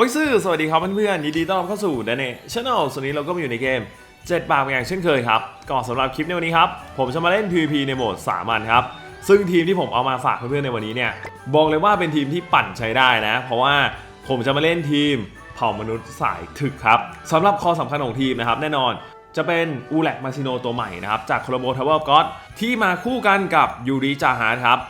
อ้ยซื่อสวัสดีครับเพื่อนๆยินดีต้อนรับเข้าสู่ดนเน่ช anel ส่วนนี้เราก็มาอยู่ในเกม 7 บาทอย่างเช่นเคยครับก่อนสำหรับคลิปในวันนี้ครับ ผมจะมาเล่น PVP ในโหมดสามัญครับ ซึ่งทีมที่ผมเอามาฝากเพื่อนๆในวันนี้เนี่ย บอกเลยว่าเป็นทีมที่ปั่นใช้ได้นะ เพราะว่าผมจะมาเล่นทีมเผ่ามนุษย์สายถึกครับสำหรับคอสำคัญของทีมนะครับแน่นอนจะเป็นอูแลกมาซิโนตัวใหม่นะครับจากโคลโบทาวเวอร์ก็ที่มาคู่กันกับยูริจาฮาร์ครับ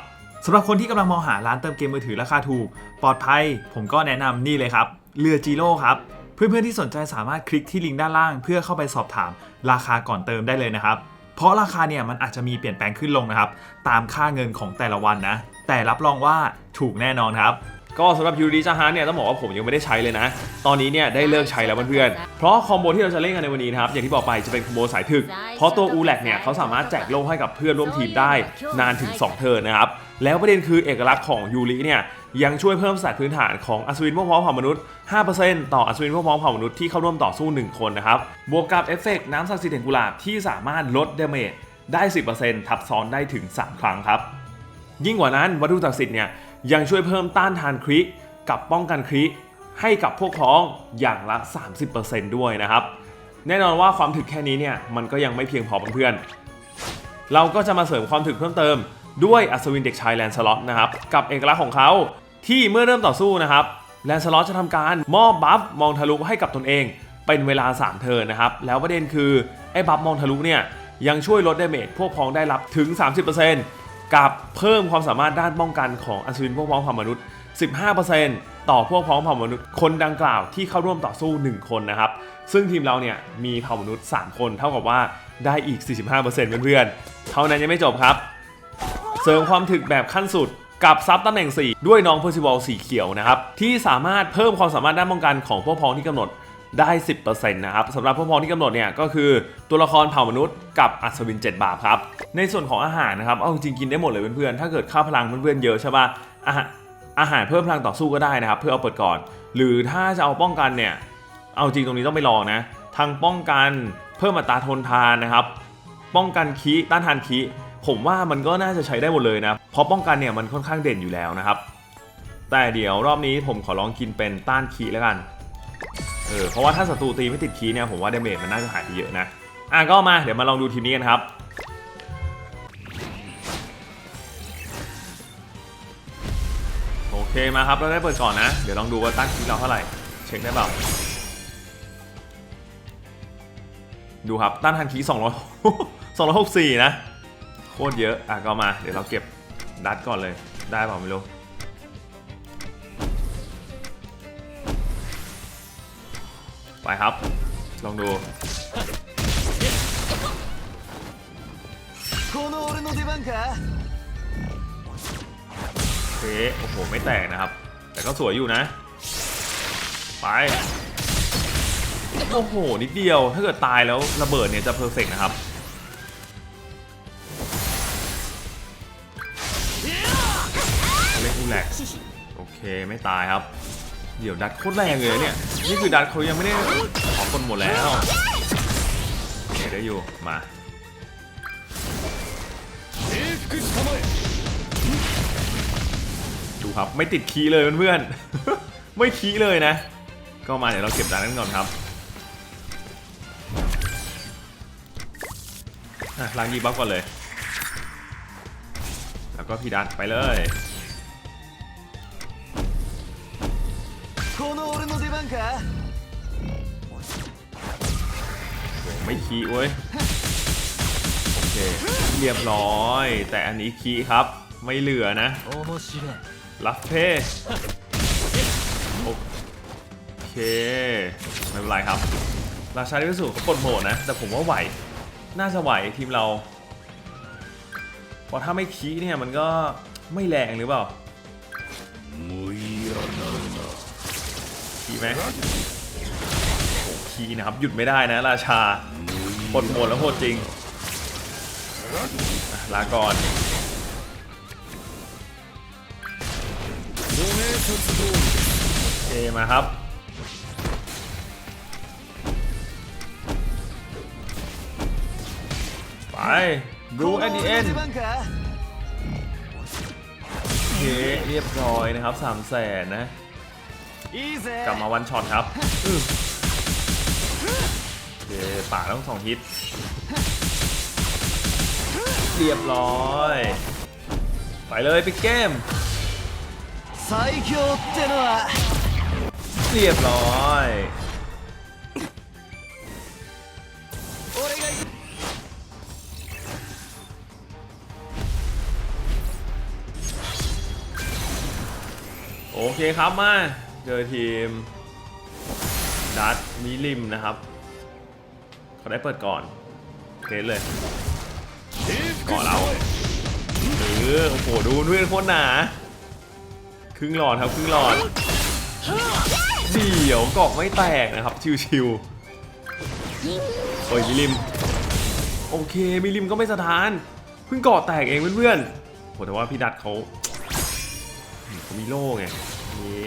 สำหรับคนที่กำลังมองหาร้านเติมเกมมือถือราคาถูก ปลอดภัย ผมก็แนะนำนี่เลยครับ เรือจีโร่ครับ เพื่อนๆที่สนใจสามารถคลิกที่ลิงก์ด้านล่าง เพื่อเข้าไปสอบถามราคาก่อนเติมได้เลยนะครับ เพราะราคาเนี่ยมันอาจจะมีเปลี่ยนแปลงขึ้นลงนะครับ ตามค่าเงินของแต่ละวันนะ แต่รับรองว่าถูกแน่นอนครับ ก็สำหรับยูริจาฮาร์เนี่ยต้องบอกว่าผมยังไม่ได้ใช้เลยนะ ตอนนี้เนี่ยได้เลิกใช้แล้วเพื่อนๆ เพราะคอมโบที่เราจะเล่นกันในวันนี้นะครับอย่างที่บอกไปจะเป็นคอมโบสายถึก เพราะตัวอูแลกเนี่ยเขาสามารถแจกโล่ให้กับเพื่อนร่วมทีมได้นานถึง 2 เทิร์นนะครับ แล้วประเด็นคือเอกลักษณ์ของยูริเนี่ยยังช่วยเพิ่มสแตทพื้นฐานของอัศวินพวกพ้องเผ่ามนุษย์ 5%ต่ออัศวินพวกพ้องเผ่ามนุษย์ที่เข้าร่วมต่อสู้ 1 คนนะครับ บวกกับเอฟเฟกต์น้ำศักดิ์สิทธิ์แห่งกุหลาบที่สามารถลดดาเมจได้ 10%ทับซ้อนได้ถึง 3 ครั้งครับ ยิ่งกว่านั้นวัตถุศักดิ์สิทธิ์เนี่ย ยังช่วยเพิ่มต้านทานคริกับป้องกันคริให้กับพวกพ้องอย่างละ 30%ด้วยนะครับ แน่นอนว่าความถึกแค่นี้เนี่ยมันก็ยังไม่เพียงพอเพื่อนๆเราก็จะมาเสริมความถึกเพิ่มเติม ด้วยอัศวินเด็กชายแลนสล็อตนะครับกับเอกลักษณ์ของเขาที่เมื่อเริ่มต่อสู้นะครับแลนสล็อตจะทำการมอบบัฟมองทะลุให้กับตนเอง เป็นเวลา 3 เทิร์นนะครับ แล้วประเด็นคือไอ้บัฟมองทะลุเนี่ยยังช่วยลดดาเมจพวกพ้องได้รับถึง 30% กับเพิ่มความสามารถด้านป้องกันของอัศวินพวกพ้องเผ่ามนุษย์ 15%ต่อพวกพ้องเผ่ามนุษย์คนดังกล่าวที่เข้าร่วมต่อสู้ 1 คนนะครับ ซึ่งทีมเราเนี่ยมีเผ่ามนุษย์ 3 คนเท่ากับว่าได้อีก 45%เพื่อนๆ เท่านั้นยังไม่จบครับ เสริมความถึกแบบขั้นสุดกับซับตำแหน่ง 4 ด้วยน้องเพอร์ซิวอลสีเขียวนะครับ ที่สามารถเพิ่มความสามารถด้านป้องกันของพวกพ้องที่กำหนด ได้ 10%นะครับสำหรับพวกพ้องที่กำหนดเนี่ยก็คือตัวละครเผ่ามนุษย์กับอัศวิน 7 บาทครับ ในส่วนของอาหารนะครับเอาจริงกินได้หมดเลยเพื่อนๆถ้าเกิดค่าพลังเพื่อนๆเยอะใช่ป่ะอาหารอาหารเพิ่มพลังต่อสู้ก็ได้นะครับ เพื่อเอาเปิดก่อน หรือถ้าจะเอาป้องกันเนี่ยเอาจริงตรงนี้ต้องไปลองนะทั้งป้องกันเพิ่มอัตราทนทานนะครับ ป้องกันคีต้านทานคีผมว่ามันก็น่าจะใช้ได้หมดเลยนะเพราะป้องกันเนี่ยมันค่อนข้างเด่นอยู่แล้วนะครับ แต่เดี๋ยวรอบนี้ผมขอลองกินเป็นต้านคีแล้วกัน เออเพราะว่าถ้าศัตรูตีไม่ติดคีเนี่ยผมว่าเดเมจมันน่าจะหายไปเยอะนะ อะก็มาเดี๋ยวมาลองดูทีมนี้กันครับโอเคมาครับเราได้เปิดก่อนนะ เดี๋ยวลองดูว่าต้านคีเราเท่าไหร่ เช็คได้เปล่าดูครับต้านทันคี200 264 นะ โคตรเยอะ อะก็มาเดี๋ยวเราเก็บดัดก่อนเลยได้เปล่าไม่รู้ ไปครับ ลองดูเคโอ้โห ไม่แตกนะครับ แต่ก็สวยอยู่นะ ไป โอ้โห นิดเดียว ถ้าเกิดตายแล้วระเบิดเนี่ยจะเพอร์เฟกนะครับเล่นอูแลกโอเค ไม่ตายครับ เดี๋ยวดัดโคตรแรงเลยเนี่ย นี่คือดัดเขายังไม่ได้ขอคนหมดแล้วโอเคได้อยู่ มาดูครับไม่ติดคีเลยเพื่อนๆไม่คีเลยนะ ก็มาเดี๋ยวเราเก็บดัดกันก่อนครับล้างยีบัฟก่อนเลย แล้วก็พี่ดัดไปเลย この俺の出番か ไม่คีย์เว้ย โอเค เรียบร้อย แต่อันนี้คีย์ครับ ไม่เหลือนะ 面白い ลัฟเพ่โอเค ไม่เป็นไรครับ ราชาที่พิสูจน์เขากดโหมดนะ แต่ผมว่าไหว น่าจะไหวทีมเรา เพราะถ้าไม่คีย์เนี่ยมันก็ไม่แรงหรือเปล่า คีไหมโอ้คีนะครับ หยุดไม่ได้นะ ราชาหดหมดแล้วโหดจริง ลาก่อนเอมาครับไปรูแอนดีเอ็นโอเคเรียบร้อยนะครับสามแสนนะ กลับมาวันช็อตครับเดป่าต้องสองฮิต เรียบร้อย ไปเลยไปิกเกมเรียบร้อยโอเคครับมา เจอทีมดัตมิลิมนะครับ เขาได้เปิดก่อนเทสเลยก่อนเราเออโอ้โหดูด้วยโคตรหนา ครึ่งหลอดครับครึ่งหลอดเดี๋ยวกอกไม่แตกนะครับ ชิวๆโอ้ยมิลิม โอเคมิลิมก็ไม่สะท้าน เพิ่งกาะแตกเองเพื่อนๆโหแต่ว่าพี่ดัตเขาเขามีโล่ไงนี้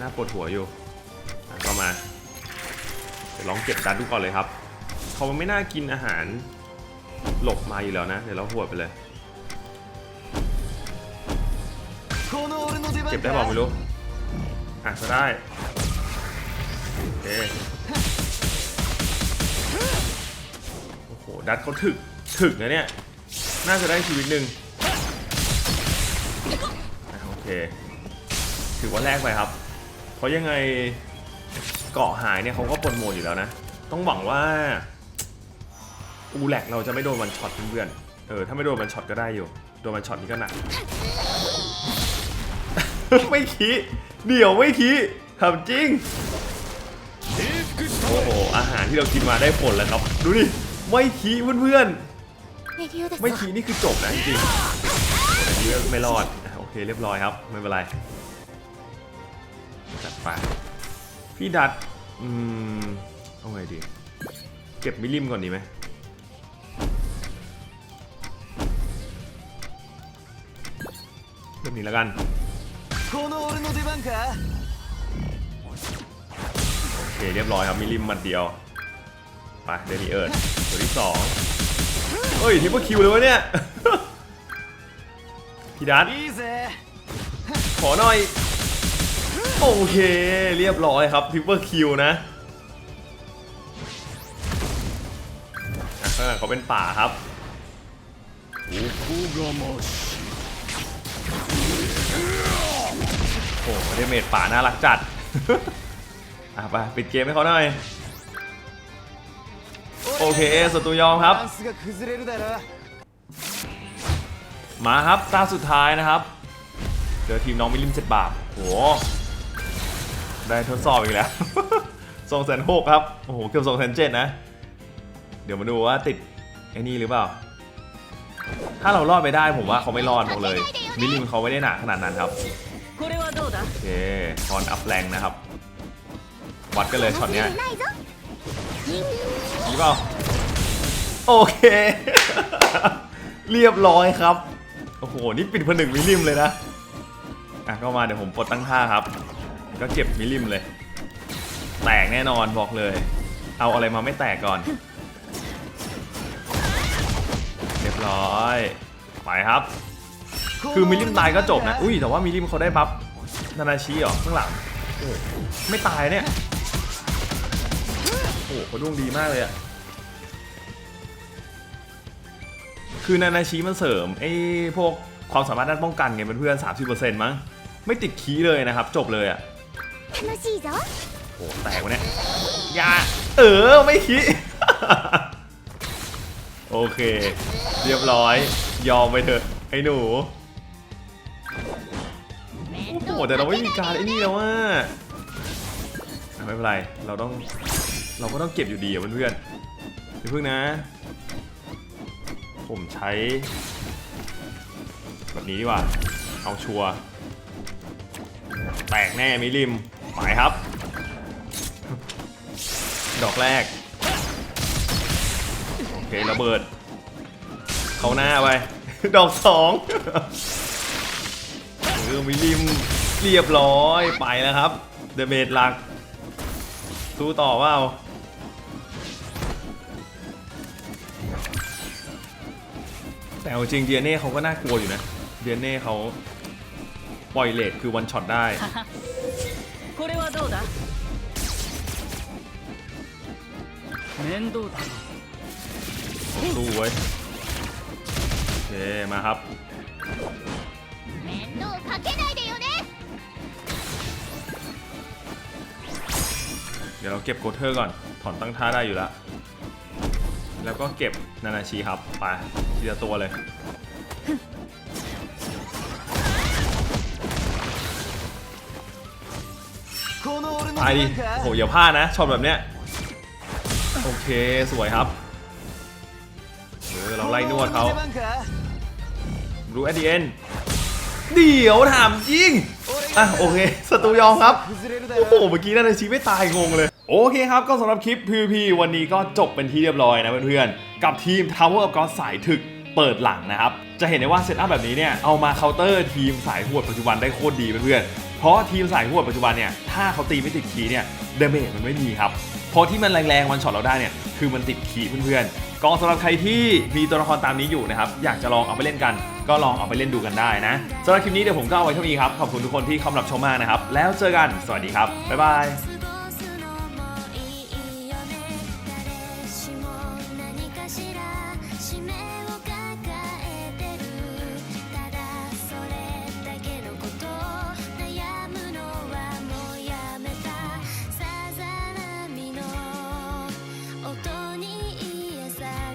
น่าปวดหัวอยู่ก็มาเดี๋ยวลองเก็บดั้ดดูก่อนเลยครับเขาไม่น่ากินอาหารหลบมาอยู่แล้วนะ เดี๋ยวเราหัวไปเลย เก็บได้บอกไม่รู้ อะก็ได้ โอเค โอ้โห ดัดเขาถึก ถึกนะเนี่ย น่าจะได้ชีวิตหนึ่งโอเค ถือว่าแรกไปครับ เพราะยังไงเกาะหายเนี่ยเขาก็ปนโหมดอยู่แล้วนะ ต้องหวังว่าอูแลกเราจะไม่โดนวันช็อตเพื่อนๆเออถ้าไม่โดนวันช็อตก็ได้อยู่ โดนวันช็อตนี่ก็หนัก ไม่ขี้เดี๋ยวไม่ขี้ทำจริง โอ้โห อาหารที่เรากินมาได้ผลแล้วครับ ดูดิ ไม่ขี้เพื่อนๆ ไม่ขี้นี่คือจบนะจริงอันนี้ไม่รอด โอเคเรียบร้อยครับ ไม่เป็นไร จัดไปพี่ดัด อืม เอาไงดี เก็บมิลิมก่อนดีไหมเรื่องนี้แล้วกันโอเคเรียบร้อยครับมิลิมมัดเดียวไปเดนิเอิร์ดตัวที่สองเฮ้ยทิปเปอร์คิวเลยวะเนี่ยพี่ดัดขอหน่อย โอเค เรียบร้อยครับทิปเปอร์คิวนะเขาเป็นป่าครับโอ้โหเดเมจป่าน่ารักจัดอะไปปิดเกมให้เขาหน่อย โอเคศัตรูยอมครับ มาครับตาสุดท้ายนะครับ เจอทีมน้องมิลิมเจ็ดบาทโห ได้ทดสอบอีกแล้วสองแสนหกครับ โอ้โห เกือบสองแสนเจ็ดนะ เดี๋ยวมาดูว่าติดไอ้นี่หรือเปล่า ถ้าเรารอดไปได้ผมว่าเขาไม่รอดหมดเลย มิลลิมเขาไม่ได้หนักขนาดนั้นครับ โอเคคอนอัพแรงนะครับ วัดกันเลยช็อตเนี้ยนี่เปล่า โอเค เรียบร้อยครับ โอ้โห นี่ปิดผนึกมิลิมเลยนะ อะก็มาเดี๋ยวผมปลดตั้งท่าครับ ก็เก็บมิลลิมเลย แตกแน่นอนบอกเลย เอาอะไรมาไม่แตกก่อน เรียบร้อย ไปครับ คือมิลลิมตายก็จบนะ อุ้ยแต่ว่ามิลลิมเขาได้บัฟนานาชิเหรอข้างหลัง ไม่ตายเนี่ย โอ้โหเขาดวงดีมากเลยอะคือนานาชิมันเสริมไอ้พวกความสามารถด้านป้องกันไงเพื่อนๆ30%มั้ง ไม่ติดคีเลยนะครับ จบเลยอะ 楽しいぞ โอ้โหแตกวะเนี่ยอยาเออ ไม่คีย์ โอเค เรียบร้อย ยอมไปเถอะ ไอ้หนู โอ้โหแต่เราไม่มีการไอ้นี่แล้วว่าไม่เป็นไร เราต้อง เราก็ต้องเก็บอยู่ดีอ่ะเพื่อนๆเดี๋ยวเพิ่งนะ ผมใช้ แบบนี้ดีกว่า เอาชัวร์แตกแน่มิลิม ไปครับ ดอกแรก โอเคระเบิด เข้าหน้าไป ดอกสองเออมิลิมเรียบร้อยไปแล้วครับ เดเมจหลัก สู้ต่อเปล่าแต่จริงเดียเน่เขาก็น่ากลัวอยู่นะ เดียเน่เขาปล่อยเลทคือวันช็อตได้ こ これはどうだ面倒だ สู้เว้ยโอเคมาครับ 面倒かけないでよね เดี๋ยวเราเก็บโกเทอร์ก่อน ถอนตั้งท่าได้อยู่แล้ว แล้วก็เก็บนานาชีครับ ไปทีละตัวเลย ตายดิโอ้โหอย่าพลาดนะช็อตแบบเนี้ยโอเคสวยครับเออเราไล่นวดเขารู้แอดดีเอ็นเดี๋ยวถามจริงอะโอเคศัตูยองครับ โอ้โห เมื่อกี้นั่นชีไม่ตายงงเลย โอเคครับ ก็สำหรับคลิป PVP วันนี้ก็จบเป็นที่เรียบร้อยนะเพื่อนๆ กับทีมท้า Tower of God สายถึกเปิดหลังนะครับ จะเห็นได้ว่าเซตอัพแบบนี้เนี่ย เอามาเคาน์เตอร์ทีมสายหวดปัจจุบันได้โคตรดีเพื่อน เพราะทีมสายหัวปัจจุบันเนี่ยถ้าเขาตีไม่ติดคีย์เนี่ยเดเมจมันไม่มีครับเพราะที่มันแรงๆวันช็อตเราได้เนี่ยคือมันติดคีย์เพื่อนๆกองสำหรับใครที่มีตัวละครตามนี้อยู่นะครับอยากจะลองเอาไปเล่นกัน ก็ลองเอาไปเล่นดูกันได้นะสำหรับคลิปนี้เดี๋ยวผมก็เอาไว้เท่านี้ครับขอบคุณทุกคนที่เข้ามารับชมมากนะครับแล้วเจอกันสวัสดีครับบ๊ายบาย